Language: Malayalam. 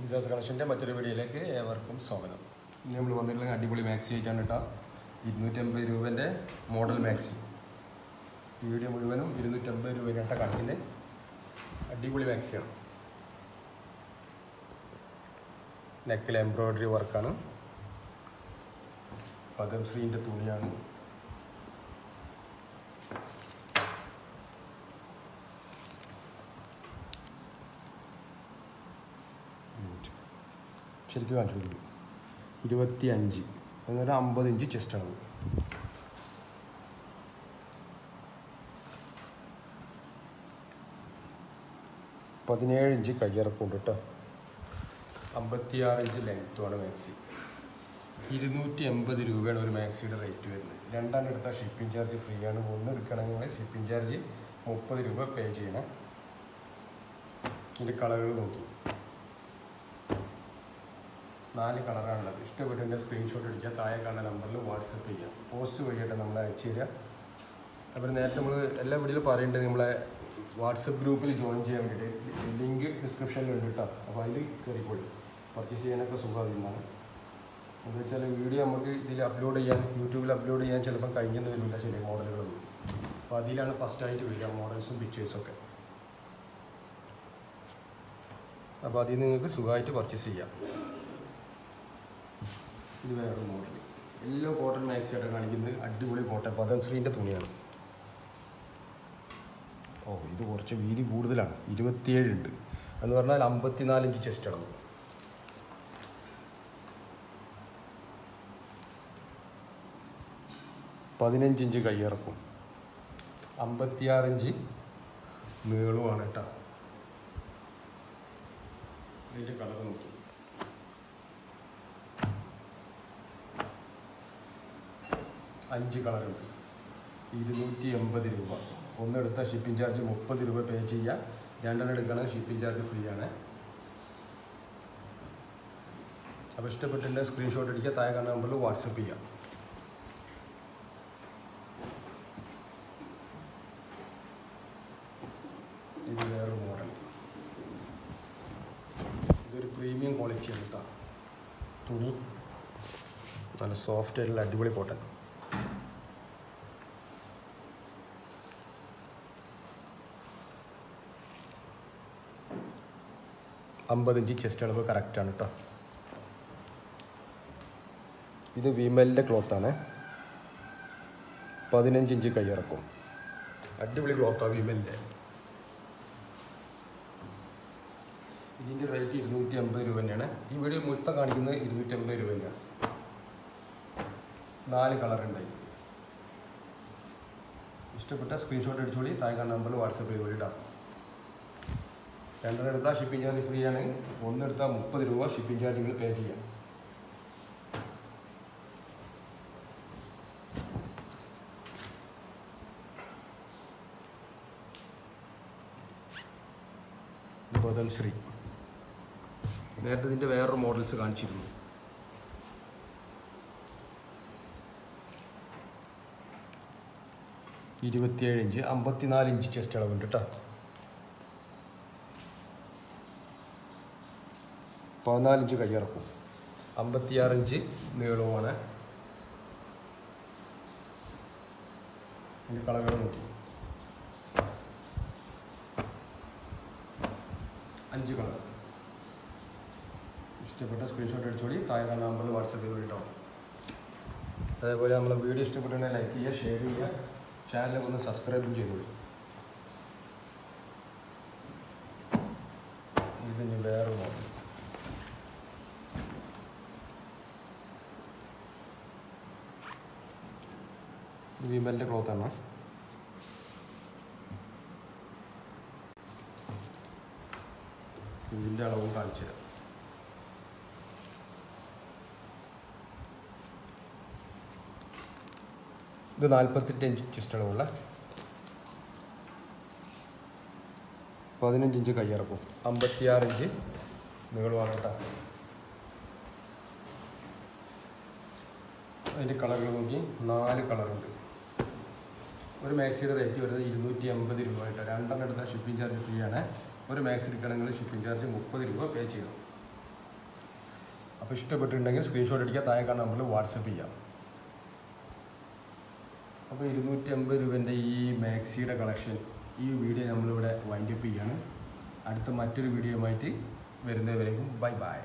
ഇൻസാസ് കളക്ഷന്റെ മറ്റൊരു വീഡിയോയിലേക്ക് ഏവർക്കും സ്വാഗതം. ഇന്ന് നമ്മൾ വന്നിട്ടുള്ള അടിപൊളി മാക്സി ആയിട്ടാണ് കേട്ടോ. ഇരുന്നൂറ്റമ്പത് രൂപേന്റെ മോഡൽ മാക്സി ഈ വീഡിയോ മുഴുവനും ഇരുന്നൂറ്റമ്പത് കേട്ട കണക്കിന്റെ അടിപൊളി മാക്സിയാണ് നെക്കിൽ എംബ്രോയ്ഡറി വർക്കാണ് പദംശ്രീന്റെ തുണിയാണ്. ശരിക്കും കാണിച്ചു കൊടുക്കും. ഇരുപത്തി അഞ്ച് എന്നൊരു അമ്പത് ഇഞ്ച് ചെസ്റ്റ് അളവ്. പതിനേഴ് ഇഞ്ച് കയ്യിറക്കുണ്ട് കേട്ടോ. അമ്പത്തിയാറ് ഇഞ്ച് ലെങ്ത്തുമാണ് മാക്സി ഇരുന്നൂറ്റി എൺപത് രൂപയാണ് ഒരു മാക്സിയുടെ റേറ്റ് വരുന്നത്. രണ്ടാം എടുത്താൽ ഷിപ്പിംഗ് ചാർജ് ഫ്രീ ആണ്. ഒന്ന് എടുക്കണമെങ്കിൽ ഷിപ്പിംഗ് ചാർജ് മുപ്പത് രൂപ പേ ചെയ്യണം. ഇതിന്റെ കളറുകൾ നോക്കി. നാല് കളറാണുള്ളത്. ഇഷ്ടപ്പെട്ടതിന്റെ സ്ക്രീൻഷോട്ട് അടിക്കുക താഴെ കാണുന്ന നമ്പറിൽ വാട്സപ്പ് ചെയ്യാം പോസ്റ്റ് വഴിയായിട്ട് നമ്മൾ അയച്ചു തരിക. അപ്പോൾ നേരത്തെ നമ്മൾ എല്ലാ വീട്ടിലും പറയേണ്ടത് നമ്മളെ വാട്സപ്പ് ഗ്രൂപ്പിൽ ജോയിൻ ചെയ്യാൻ വേണ്ടിയിട്ട് ലിങ്ക് ഡിസ്ക്രിപ്ഷനിൽ ഉണ്ട് കേട്ടോ അപ്പോൾ അതിൽ കയറിപ്പോയി പർച്ചേസ് ചെയ്യാനൊക്കെ സുഖമാകുന്നതാണ് എന്താ വെച്ചാൽ വീഡിയോ നമുക്ക് ഇതിൽ അപ്ലോഡ് ചെയ്യാൻ യൂട്യൂബിൽ അപ്ലോഡ് ചെയ്യാൻ ചിലപ്പോൾ കഴിഞ്ഞെന്ന് വരില്ല ചില മോഡലുകളൊന്നും. അപ്പോൾ അതിലാണ് ഫസ്റ്റായിട്ട് വരിക മോഡൽസും പിക്ചേഴ്സും ഒക്കെ. അപ്പോൾ അതിൽ നിങ്ങൾക്ക് സുഖമായിട്ട് പർച്ചേസ് ചെയ്യാം. ഇത് വേറൊരു മോഡൽ എല്ലോ കോട്ടൺ മാക്സി ആയിട്ട് കാണിക്കുന്നത് അടിപൊളി കോട്ടൺ പദംശ്രീന്റെ തുണിയാണ്. ഓ ഇത് കുറച്ച് വീതി കൂടുതലാണ്. ഇരുപത്തിയേഴ് ഉണ്ട്. എന്ന് പറഞ്ഞാൽ അമ്പത്തിനാല് ഇഞ്ച് ചെസ്റ്റ് അളവ് പതിനഞ്ചിഞ്ച് കയ്യിറക്കും. അമ്പത്തിയാറിഞ്ച് ഇഞ്ച് നീളവുമാണ് കേട്ടോ. ഇതിന്റെ കളർ നോക്കി. അഞ്ച് കളറുണ്ട്. ഇരുന്നൂറ്റി എൺപത് രൂപ. ഒന്നെടുത്താൽ ഷിപ്പിംഗ് ചാർജ് മുപ്പത് രൂപ പേ ചെയ്യാം. രണ്ടെണ്ണം എടുക്കുകയാണെങ്കിൽ ഷിപ്പിംഗ് ചാർജ് ഫ്രീ ആണ്. അപ്പോൾ ഇഷ്ടപ്പെട്ടിട്ടുണ്ടെങ്കിൽ സ്ക്രീൻഷോട്ട് അടിക്കുക. താഴെ കാണുന്ന നമ്പറിൽ വാട്സപ്പ് ചെയ്യാം. ഇത് വേറൊരു മോഡൽ ഇതൊരു പ്രീമിയം ക്വാളിറ്റി കേട്ടോ തുണി. നല്ല സോഫ്റ്റ് ആയിട്ടുള്ള അടിപൊളി കോട്ടൺ അമ്പത് ഇഞ്ച് ചെസ്റ്റ് അളവ് കറക്റ്റാണ് കേട്ടോ ഇത് വിമലിന്റെ ക്ലോത്താണ് പതിനഞ്ച് ഇഞ്ച് കയ്യിറക്കും അടിപൊളി ക്ലോത്താണ് വിമലിന്റെ ഇതിന്റെ റേറ്റ് ഇരുന്നൂറ്റി അമ്പത് രൂപ തന്നെയാണ്. ഈ വീഡിയോ മൊത്തം കാണിക്കുന്നത് ഇരുന്നൂറ്റി അമ്പത് രൂപ തന്നെയാണ്. നാല് കളറുണ്ടായി ഇഷ്ടപ്പെട്ട സ്ക്രീൻഷോട്ട് അടിച്ചോളി. താഴെ കാണുന്ന നമ്പറിൽ വാട്സപ്പ് ചെയ്ത് ഇടാം രണ്ടെണ്ണം എടുത്താൽ ഷിപ്പിംഗ് ചാർജ് ഫ്രീ ആണ്. ഒന്നെടുത്താൽ മുപ്പത് രൂപ ഷിപ്പിംഗ് ചാർജ് നിങ്ങൾ പേ ചെയ്യാം. ബദംശ്രീ നേരത്തെ ഇതിന്റെ വേറൊരു മോഡൽസ് കാണിച്ചിരുന്നു. ഇരുപത്തിയേഴ് ഇഞ്ച് അമ്പത്തിനാല് ഇഞ്ച് ചെസ്റ്റ് അളവുണ്ട് കേട്ടോ പതിനാല് ഇഞ്ച് കയ്യിറക്കും. അമ്പത്തിയാറിഞ്ച് നീളവുമാണ്. അതിന്റെ കളകൾ നോക്കി. അഞ്ച് കളർ. ഇഷ്ടപ്പെട്ട സ്ക്രീൻഷോട്ട് അടിച്ചോളി താഴെ കാണുന്ന നമ്പറിൽ വാട്സപ്പ് ചെയ്ത് അതേപോലെ നമ്മൾ വീഡിയോ ഇഷ്ടപ്പെട്ടുണ്ടെങ്കിൽ ലൈക്ക് ചെയ്യുക ഷെയർ ചെയ്യുക. ചാനലൊക്കെ ഒന്ന് സബ്സ്ക്രൈബും ചെയ്തോളി. ഇത് ഇനി വേറെ മോഡൽ വിമലിന്റെ ആണ് ഇതിന്റെ അളവും കാണിച്ചു തരാം. ഇത് നാൽപ്പത്തെട്ട് ഇഞ്ച് ചെസ്റ്റ് അളവുള്ള. പതിനഞ്ച് ഇഞ്ച് കയ്യിറക്കും. അമ്പത്തിയാറ് ഇഞ്ച് നീളമാണ് കേട്ടോ അതിന്റെ കളറുകൾ നോക്കി. നാല് കളറുണ്ട്. ഒരു മാക്സിയുടെ റേറ്റ് വരുന്നത് ഇരുന്നൂറ്റി അമ്പത് രൂപ ആയിട്ട് രണ്ടെണ്ണം എടുത്താൽ ഷിപ്പിംഗ് ചാർജ് ഫ്രീ ആണ്. ഒരു മാക്സ് എടുക്കണമെങ്കിൽ ഷിപ്പിംഗ് ചാർജ് മുപ്പത് രൂപ പേ ചെയ്യണം അപ്പോൾ ഇഷ്ടപ്പെട്ടിട്ടുണ്ടെങ്കിൽ സ്ക്രീൻഷോട്ട് അടിക്കുക. താഴെ കാണാൻ നമ്മൾ വാട്സപ്പ് ചെയ്യാം. അപ്പോൾ ഇരുന്നൂറ്റി അമ്പത് രൂപേന്റെ ഈ മാക്സിയുടെ കളക്ഷൻ ഈ വീഡിയോ നമ്മളിവിടെ വൈൻഡപ്പ് ചെയ്യാണ്. അടുത്ത മറ്റൊരു വീഡിയോ ആയിട്ട് വരുന്നവരേക്കും ബൈ ബൈ